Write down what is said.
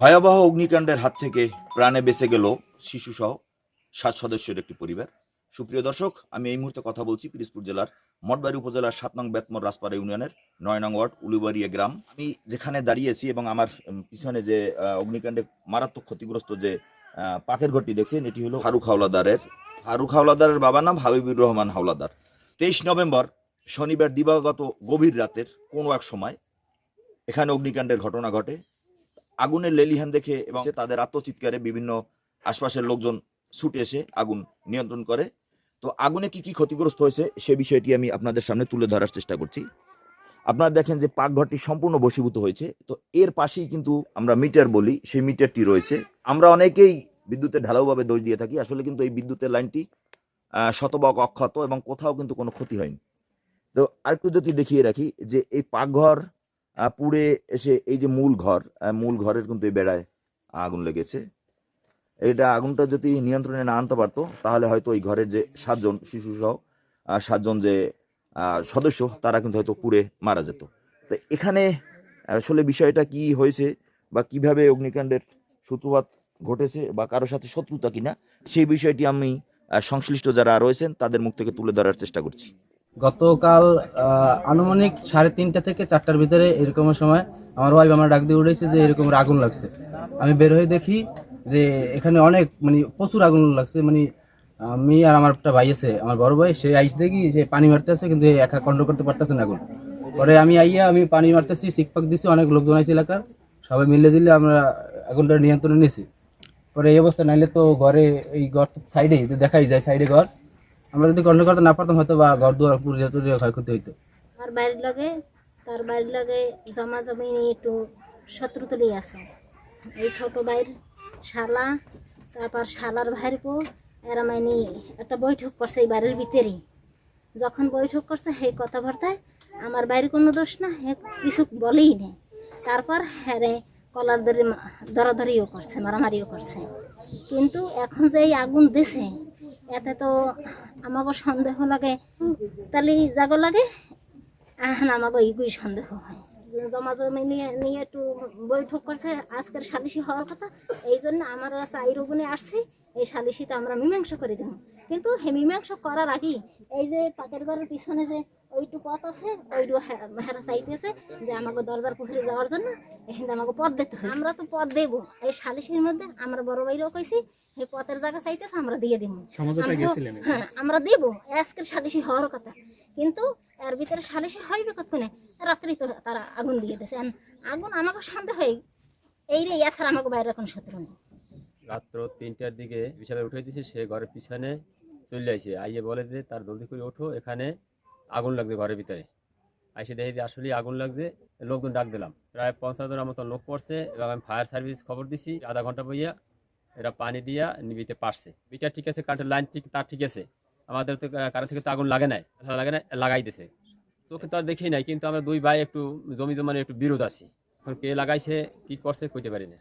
ভয়াবহ অগ্নিকাণ্ডের হাত থেকে প্রাণে বেঁচে গেল শিশুসহ সাত সদস্যের একটি পরিবার। সুপ্রিয় দর্শক, আমি এই মুহূর্তে কথা বলছি পিরিজপুর জেলার মঠবাড়ি উপজেলার সাত নং বেতমর রাজপাড়া ইউনিয়নের নয় নং ওয়ার্ড উলুবাড়িয়া গ্রাম। আমি যেখানে দাঁড়িয়েছি এবং আমার পিছনে যে অগ্নিকাণ্ডে মারাত্মক ক্ষতিগ্রস্ত যে পাকের ঘরটি দেখছেন, এটি হলো ফারুক হাওলাদারের ফারুক হাওলাদারের বাবার নাম হাবিবুর রহমান হাওলাদার। তেইশ নভেম্বর, শনিবার দিবাগত গভীর রাতের কোনো এক সময় এখানে অগ্নিকাণ্ডের ঘটনা ঘটে। আগুনের লেলিহান দেখে এবং তাদের আত্মচিৎকারে বিভিন্ন আশপাশের লোকজন ছুটে এসে আগুন নিয়ন্ত্রণ করে। তো আগুনে কি কি ক্ষতিগ্রস্ত হয়েছে সে বিষয়টি আমি আপনাদের সামনে তুলে ধরার চেষ্টা করছি। আপনারা দেখেন যে পাকঘরটি সম্পূর্ণ বশীভূত হয়েছে। তো এর পাশেই কিন্তু আমরা মিটার বলি সেই মিটারটি রয়েছে। আমরা অনেকেই বিদ্যুতের ঢালাওভাবে দোষ দিয়ে থাকি। আসলে কিন্তু এই বিদ্যুতের লাইনটি শতভাগ অক্ষত এবং কোথাও কিন্তু কোনো ক্ষতি হয়নি। তো আরেকটু যদি দেখিয়ে রাখি যে এই পাকঘর পুড়ে এসে এই যে মূল ঘর মূল ঘরের কিন্তু এই বেড়ায় আগুন লেগেছে। এটা আগুনটা যদি নিয়ন্ত্রণে না আনতে পারতো, তাহলে হয়তো ওই ঘরের যে সাতজন শিশু সহ সাতজন যে সদস্য, তারা কিন্তু হয়তো পুড়ে মারা যেত। তো এখানে, আসলে বিষয়টা কি হয়েছে বা কীভাবে অগ্নিকাণ্ডের সূত্রপাত ঘটেছে বা কারোর সাথে শত্রুতা কিনা, সেই বিষয়টি আমি সংশ্লিষ্ট যারা রয়েছেন, তাদের মুখ থেকে তুলে ধরার চেষ্টা করছি। গতকাল আনুমানিক সাড়ে তিনটা থেকে চারটার ভিতরে এরকম সময় আমার ওয়াইফ আমার ডাক দিয়ে উঠেছে যে এরকম আগুন লাগছে। আমি বের হয়ে দেখি যে এখানে অনেক মানে প্রচুর আগুন লাগছে মানে আমি আর আমার একটা ভাই আছে, আমার বড় ভাই, সে আইস দেখি যে পানি মারতে আছে কিন্তু একা কন্ট্রোল করতে পারতেছে না আগুন। পরে আমি আইয়া আমি পানি মারতেছি সিকপাক দিছি, অনেক লোকজন আছে এলাকার, সবাই মিলে দিলে আমরা আগুনটা নিয়ন্ত্রণে নিয়েছি। পরে এই অবস্থা নাইলে তো ঘরে এই ঘর সাইডেই দেখাই যায় সাইডে ঘর। আমরা যদি কন্ট্রোল করতে না পারতাম, হয়তো বা ঘর দুয়ার পুরো টুরিয়ে ক্ষয়ক্ষতি হইতো। আমার বাড়ির লগে, তার বাড়ির লগে জমা জমি নিয়ে একটু শত্রু তুলি আছে। এই ছোট ভাইয়ের শালা, তারপর শালার ভাইরকো এরা মানে একটা বৈঠক করছে এই বাড়ির ভিতরেই। যখন বৈঠক করছে, সেই কথা ভর্তায় আমার বাড়ির কোনো দোষ না হে কিছু বলেই নেই। তারপর হ্যারে কলার ধরে দরাদরিও করছে, মারামারিও করছে। কিন্তু এখন যে এই আগুন দিছে, এতে তো আমাকে সন্দেহ লাগে। তাহলে যাগো লাগে এখন আমাকে এগুই সন্দেহ হয়। জমা জমি নিয়ে নিয়ে একটু বৈঠক করছে, আজকের সালিশি হওয়ার কথা। এই জন্য আমার চাই রগুনে আসছি, এই সালিশিতে আমরা মীমাংসা করে দেব। কিন্তু হে মীমাংসা করার আগেই এই যে পাকের ঘরের পিছনে যে ওইটু পথ আছে ওইটু হেরা চাইতেছে যে আমাকে দরজার পুকুরে যাওয়ার জন্য এখানে আমাকে পথ দিতে হবে আমরা তো পথ দেবো। এই সালিশির মধ্যে আমরা বড় ভাইরাও কইছি এই পথের জায়গা চাইতেছে আমরা দিয়ে দিব আমরা- হ্যাঁ আমরা দেব। আজকের সালিশি হওয়ার কথা। কিন্তু এর ভিতরে সালিশি হইবে কতক্ষণে? রাত্রি তো তারা আগুন দিয়ে দিয়েছে আগুন আমাকে সন্দেহ হয় এই রে এছাড়া আমাকে বাইরে কোনো শত্রু নেই। রাত্র তিনটার দিকে বিশালে উঠে দিয়েছে সে ঘরের পিছনে চলে আসে। আইয়ে বলে যে তার জলদি করে ওঠো এখানে আগুন লাগছে ঘরের ভিতরে। আইসে দেখি যে আসলেই আগুন লাগছে, লোকজন ডাক দিলাম। প্রায় পঞ্চাশ জনের মতো লোক পড়ছে এবং আমি ফায়ার সার্ভিস খবর দিছি, আধা ঘণ্টা বইয়া এরা পানি দিয়া নিবিতে পারছে। বিটা ঠিক আছে কারেন্টের লাইন ঠিক, তার ঠিক আছে। আমাদের তো কারেন্ট থেকে তো আগুন লাগে নাই লাগে না লাগাই দিছে। চোখে তো আর দেখি নাই, কিন্তু আমরা দুই ভাই একটু জমি জমানে একটু বিরোধ আছি। এখন কে লাগাইছে, কি করছে কইতে পারি না।